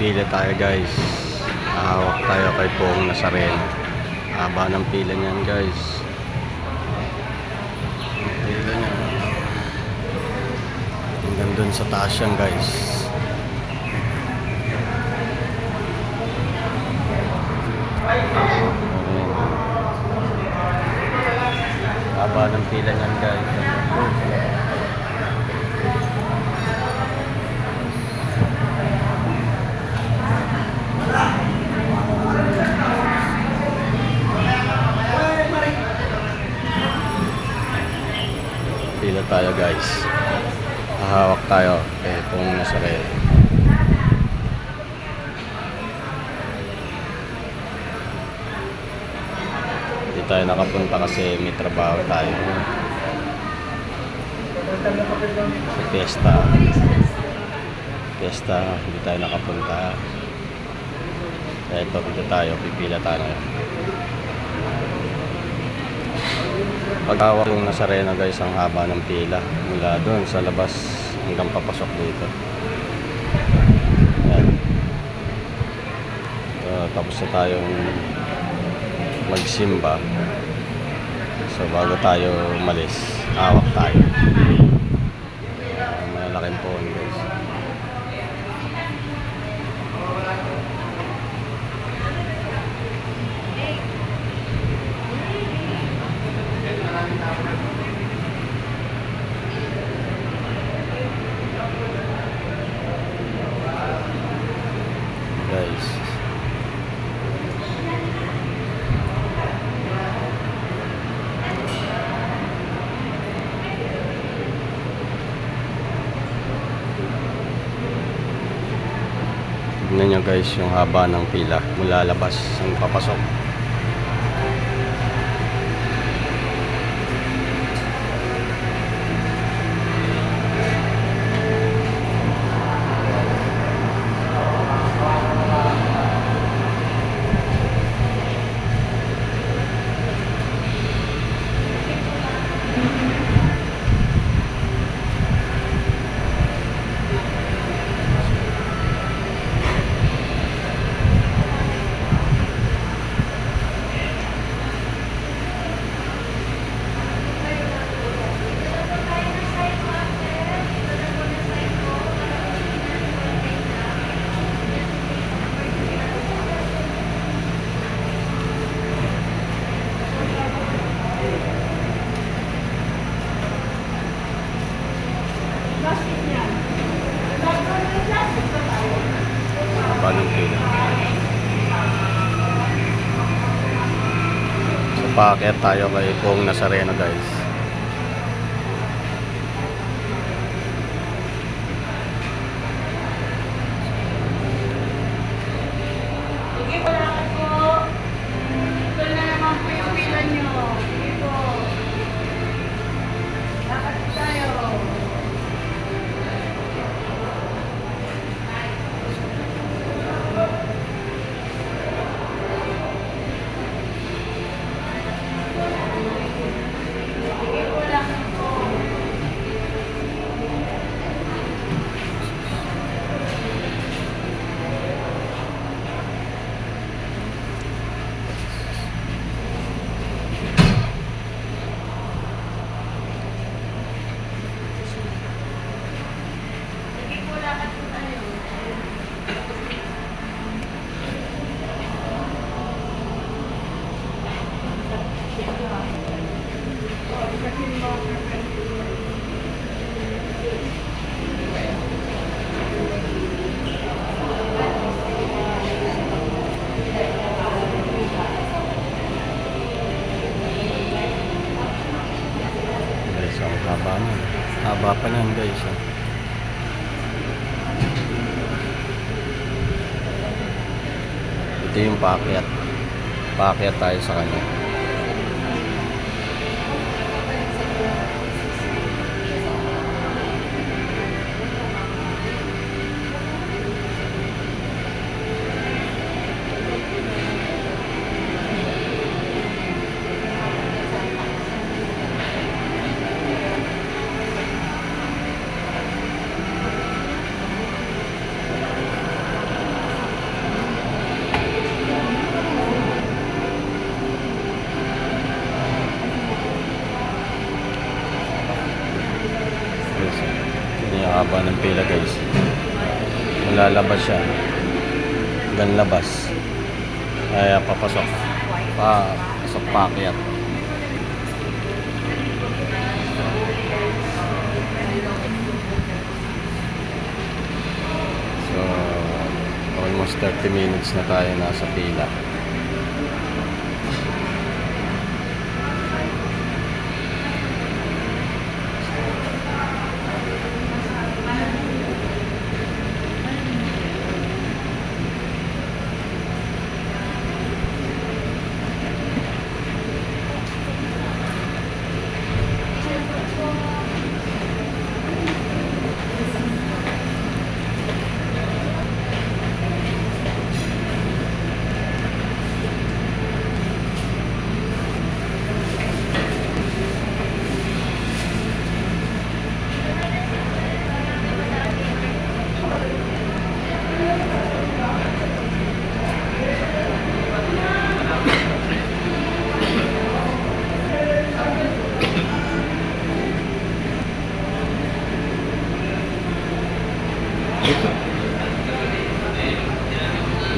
Pipila tayo guys. Ahawak tayo kay Pong Nazareno. Haba ng pila niyan guys. Pila niya. Hanggang dun sa taas yan guys. Haba ng pila niyan guys. Pila tayo guys. Hahawak tayo kay Pong Nazareno. Hindi tayo nakapunta kasi may trabaho tayo. Sa fiesta. Fiesta, hindi tayo nakapunta. Kaya ito, dito tayo, pipila tayo. Pag-awak yung Nazareno guys, ang haba ng pila. Mula doon sa labas hanggang papasok dito. Ayan. Uh, tapos na tayong magsimba. So bago tayo umalis, awak tayo. Ayan, May laking phone guys. Guys. Tignan guys yung haba ng pila mula labas ang papasok. Haba ng pila. Paakyat tayo kay Pong Nazareno guys. Sige po, lakad po. Ito na naman po yung pila nyo. Sige po. Lakad po tayo. Sige po, lakad po. Sige po, lakad po tayo. Guys, ang haba na. Haba pa yan guys. ah. Ito yung paakyat. Paakyat tayo sa kanya. Lalabas siya. Hanggang labas. Kaya papasok. Pa, pasok pakyat. So, almost 30 minutes na tayo nasa pila.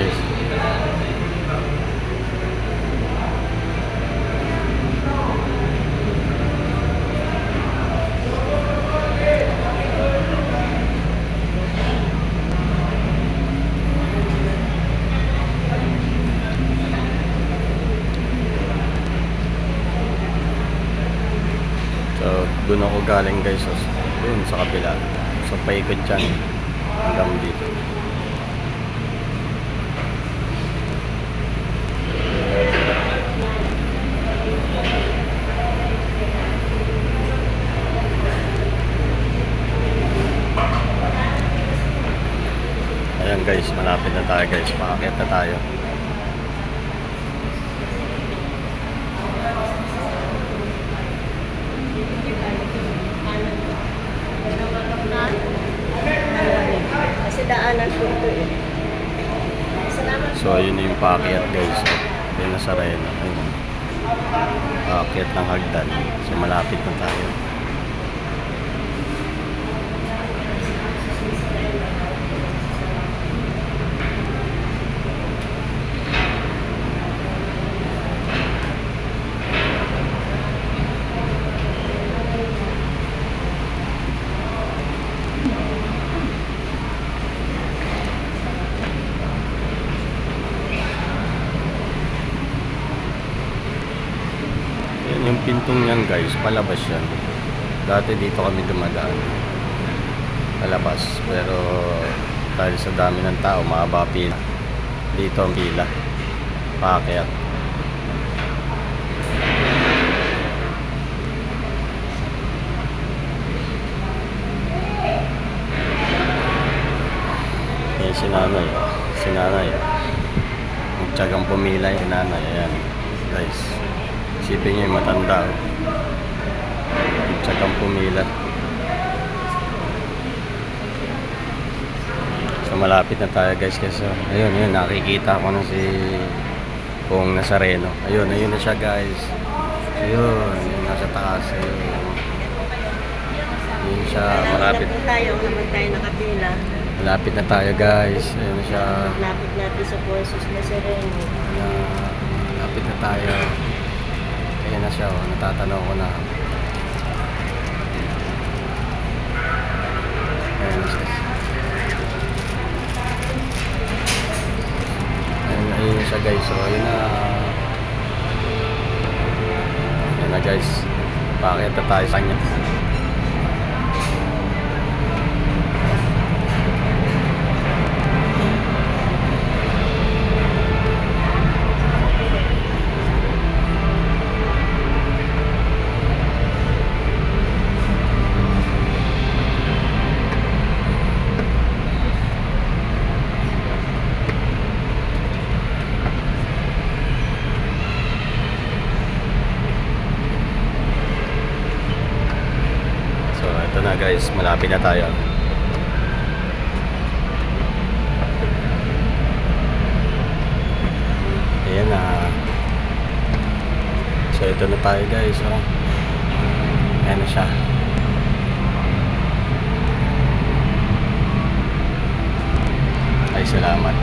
Yes. So, doon ako galing guys. So, doon sa kabila. So, paikot dyan. Hanggang dito. Ayan guys, malapit na tayo guys. Makakit na tayo. Kasi daanan ko ito eh. Salamat So, yun na yung paakyat guys. Ito yung nasa Reno. Ayun. Paakyat ng hagdan. So, malapit na tayo. Yan yung pintong yan guys, palabas yan. Dati dito kami dumadaan. Palabas. Pero dahil sa dami ng tao, mahaba pila. Dito ang pila. Paakyat. Yan si nanay. oh. Si nanay. oh. Ang tiyagang pumila yung nanay. Ayan. Guys. Isipin niyo yung matanda. oh. Ang tiyagang pumila. So malapit na tayo guys kasi ayun, ayun nakikita ko na si Pong Nazareno. Ayun, ayun na siya guys. Ayun, ayun nasa taas. Ayun. Ayun siya, malapit. na tayo naman tayo nakapila. Malapit na tayo guys. Ayun na siya. Lapit natin sa Puesos na Sereno. na lapit na tayo. Ayan na siya, oh. natatanaw ko na. Ayan na siya. Ayan, guys, so ayun na. Ayan na guys, pakita tayo sa kanya. guys, malapit na tayo. Ayan na. Ah. So ito na tayo guys, oh. Ayan na siya. Ay, salamat.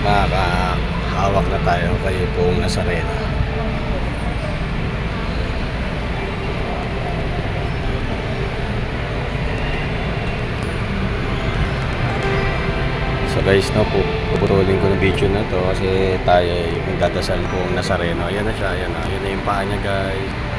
Makakahawak na tayo kayo pong nasa rena. Guys, no, pu puputulin ko ng video na to kasi tayo ay magdadasal Poong Nazareno. Ayan na siya, ayan na. Ayan na yung paa niya guys.